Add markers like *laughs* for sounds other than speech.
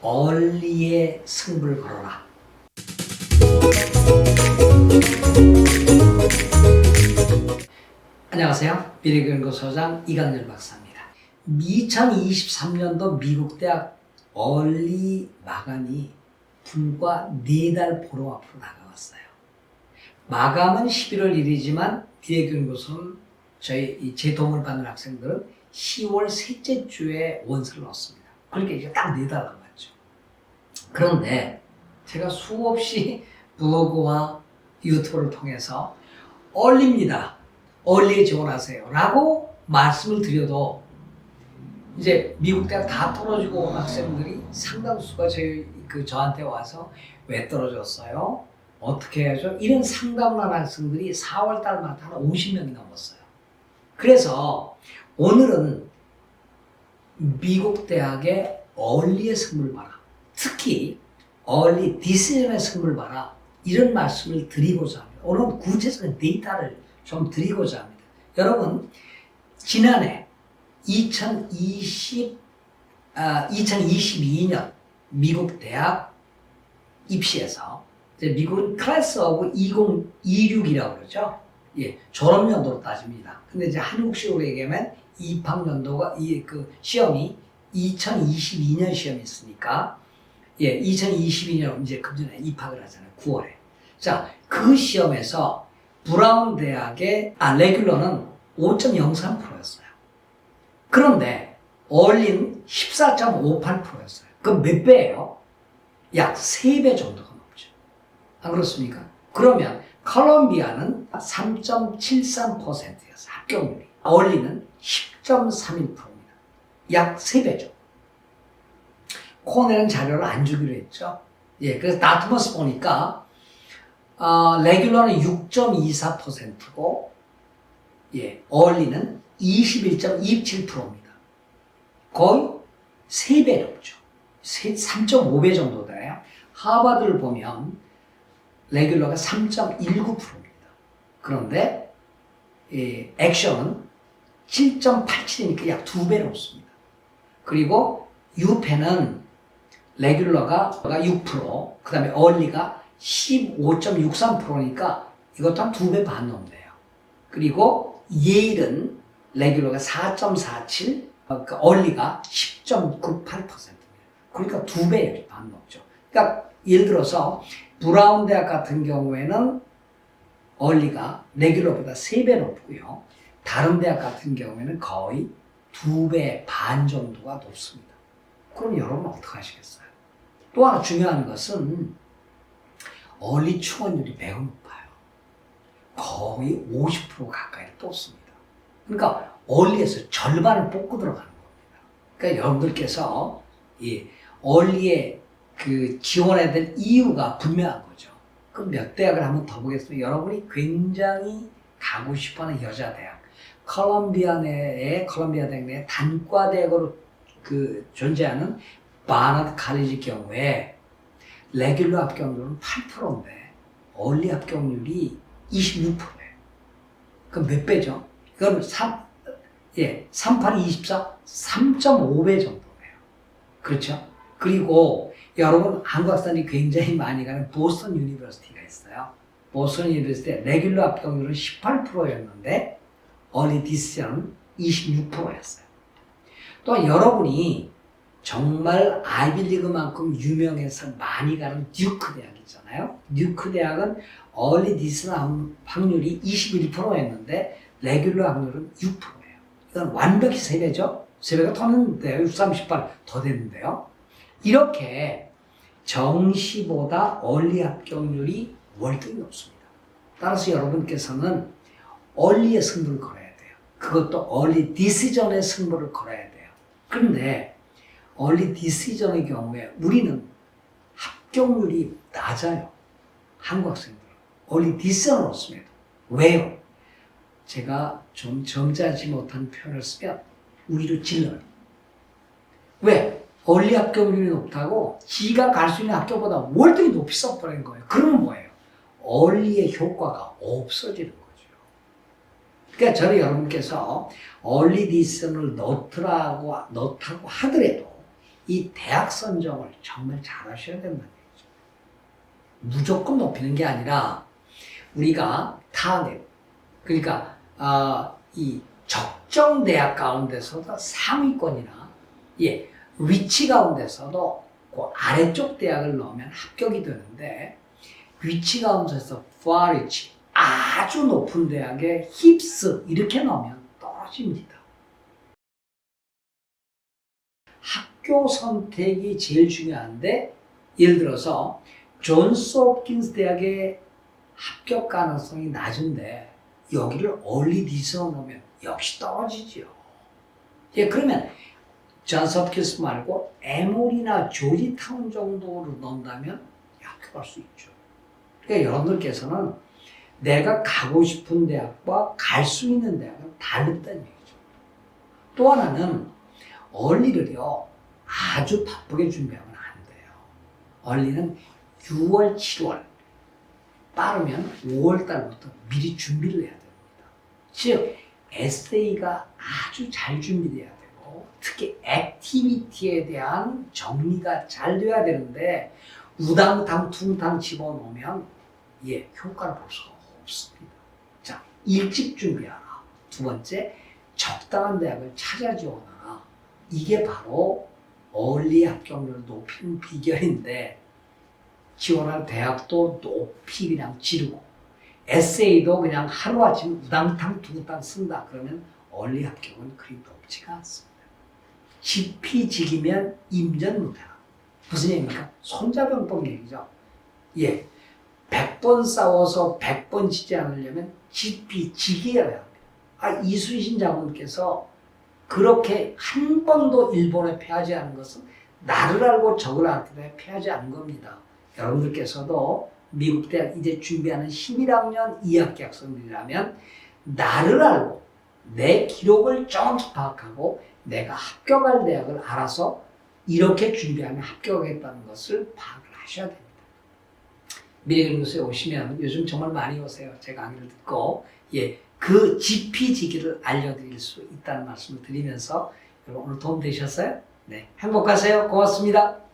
얼리의 승부를 걸어라. 안녕하세요. 미래교연구소장 이강렬 박사입니다. 2023년도 미국 대학 얼리 마감이 불과 4달 보름 앞으로 다가왔어요. 마감은 11월 1일이지만 미래교연구소는 저희 이제 도움을 받는 학생들은 10월 셋째 주에 원서를 넣습니다. 그러니까 이제 딱 4달 남았죠. 그런데 제가 수없이 *laughs* 블로그와 유튜브를 통해서 얼립니다. 얼리에 지원하세요. 라고 말씀을 드려도 이제 미국 대학 다 떨어지고 온 학생들이 상당수가 저희 그 저한테 와서 왜 떨어졌어요? 어떻게 해야죠? 이런 상담을 하는 학생들이 4월 달마다 한 50명이 넘었어요. 그래서 오늘은 미국 대학의 얼리의 선물 봐라. 특히 얼리 디시전의 선물 봐라. 이런 말씀을 드리고자 합니다. 오늘은 구체적인 데이터를 좀 드리고자 합니다. 여러분, 지난해 2020, 아, 2022년 미국 대학 입시에서 미국은 클래스 오브 2026이라고 그러죠. 예, 졸업 연도로 따집니다. 근데 이제 한국식으로 얘기하면 입학 연도가 이 그 시험이 2022년 시험이 있으니까 예, 2022년 이제 금년에 입학을 하잖아요. 9월에. 자, 그 시험에서 브라운 대학의 아 레귤러는 5.03%였어요. 그런데 얼린 14.58%였어요. 그럼 몇 배예요? 약 3배 정도가 넘죠. 안 그렇습니까? 그러면 컬럼비아는 3.73%였어요. 합격률이. 얼리는 10.31%입니다. 약 3배죠. 코네는 자료를 안 주기로 했죠. 예, 그래서 다트머스 보니까 어, 레귤러는 6.24%고 예, 얼리는 21.27%입니다. 거의 3배 넘죠. 3.5배 정도 돼요. 하버드를 보면 레귤러가 3.19%입니다. 그런데 예, 액션은 7.87이니까 약 두배 넘습니다. 그리고 유펜은 레귤러가 6%, 그 다음에 얼리가 15.63%니까 이것도 한 두 배 반 넘네요. 그리고 예일은 레귤러가 4.47, 어, 그 얼리가 10.98%입니다. 그러니까 두 배 반 넘죠. 그러니까 예를 들어서 브라운 대학 같은 경우에는 얼리가 레귤러보다 세배 높고요. 다른 대학 같은 경우에는 거의 두배반 정도가 높습니다. 그럼 여러분 어떻게 하시겠어요? 또 하나 중요한 것은 얼리 충원율이 매우 높아요. 거의 50% 가까이를 뽑습니다. 그러니까 얼리에서 절반을 뽑고 들어가는 겁니다. 그러니까 여러분들께서 이 얼리에 그 지원해야 될 이유가 분명한 거죠. 그럼 몇 대학을 한번 더 보겠습니다. 여러분이 굉장히 가고 싶어하는 여자 대학, 컬럼비아 내에 컬럼비아 대학 내 단과 대학으로 그 존재하는 바나드 칼리지 경우에 레귤러 합격률은 8%인데 얼리 합격률이 26%예요. 그럼 몇 배죠? 그럼 3, 예, 38, 24, 3.5배 정도예요. 그렇죠? 그리고 여러분 한국학생이 굉장히 많이 가는 보스턴 유니버시티가 있어요. 보스턴 유니버시티 레귤러 합격률은 18%였는데 얼리 디시전은 26%였어요. 또 여러분이 정말 아이빌리그만큼 유명해서 많이 가는 듀크 대학 있잖아요. 듀크 대학은 얼리 디스나 확률이 21%였는데 레귤러 확률은 6%예요. 이건 완벽히 3배죠. 3배가 더 됐는데요. 6, 38, 더 됐는데요. 이렇게 정시보다 얼리 합격률이 월등히 높습니다. 따라서 여러분께서는 얼리의 승부를 걸어야 돼요. 그것도 얼리 디시전의 승부를 걸어야 돼요. 그런데 얼리 디시전의 경우에 우리는 합격률이 낮아요. 한국 학생들은. 얼리 디시전을 얻습니다. 왜요? 제가 좀 점잖지 못한 표현을 쓰면 우리를 질러요. 왜? 얼리 합격률이 높다고 지가 갈 수 있는 학교보다 월등히 높이 써버린 거예요. 그러면 뭐예요? 얼리의 효과가 없어지는 거죠. 그러니까 저는 여러분께서 얼리 디시전을 넣더라고, 넣다고 하더라도 이 대학 선정을 정말 잘 하셔야 된다는 얘기죠. 무조건 높이는 게 아니라 우리가 타겟, 그러니까 아, 이 적정 대학 가운데서도 상위권이나 예, 위치 가운데서도 그 아래쪽 대학을 넣으면 합격이 되는데 위치 가운데서 파리치 아주 높은 대학에 힙스 이렇게 넣으면 떨어집니다. 학교 선택이 제일 중요한데 예를 들어서 존스 홉킨스 대학의 합격 가능성이 낮은데 여기를 얼리 디스로 넣으면 역시 떨어지죠. 예, 그러면 홉킨스 말고 에몰이나 조지타운 정도로 넣는다면 합격할 수 있죠. 그러니까 여러분들께서는 내가 가고 싶은 대학과 갈 수 있는 대학은 다르다는 얘기죠. 또 하나는 얼리를요 아주 바쁘게 준비하면 안 돼요. 얼리는 6월, 7월 빠르면 5월 달부터 미리 준비를 해야 됩니다. 즉 에세이가 아주 잘 준비돼야 되고 특히 액티비티에 대한 정리가 잘 돼야 되는데 우당탕 퉁탕 집어넣으면 예 효과를 볼 수가 없습니다. 자 일찍 준비하라. 두 번째 적당한 대학을 찾아 지원하라. 이게 바로 얼리 합격률을 높이는 비결인데 지원할 대학도 높이 그냥 지르고 에세이도 그냥 하루아침 우당탕 두당탕 쓴다 그러면 얼리 합격은 그리 높지가 않습니다. 지피지기면 임전무대라. 무슨 얘기입니까? 손자병법 얘기죠. 예. 100번 싸워서 100번 지지 않으려면 지피지기여야 합니다. 아, 이순신 장군께서 그렇게 한 번도 일본에 패하지 않은 것은 나를 알고 적을 알기 때문에 패하지 않은 겁니다. 여러분들께서도 미국 대학 이제 준비하는 11학년 2학기 학생들이라면 나를 알고 내 기록을 정확히 파악하고 내가 합격할 대학을 알아서 이렇게 준비하면 합격하겠다는 것을 파악을 하셔야 됩니다. 미래 그림교수에 오시면 요즘 정말 많이 오세요. 제 강의를 듣고 예, 그 지피지기를 알려드릴 수 있다는 말씀을 드리면서 여러분 오늘 도움 되셨어요? 네, 행복하세요. 고맙습니다.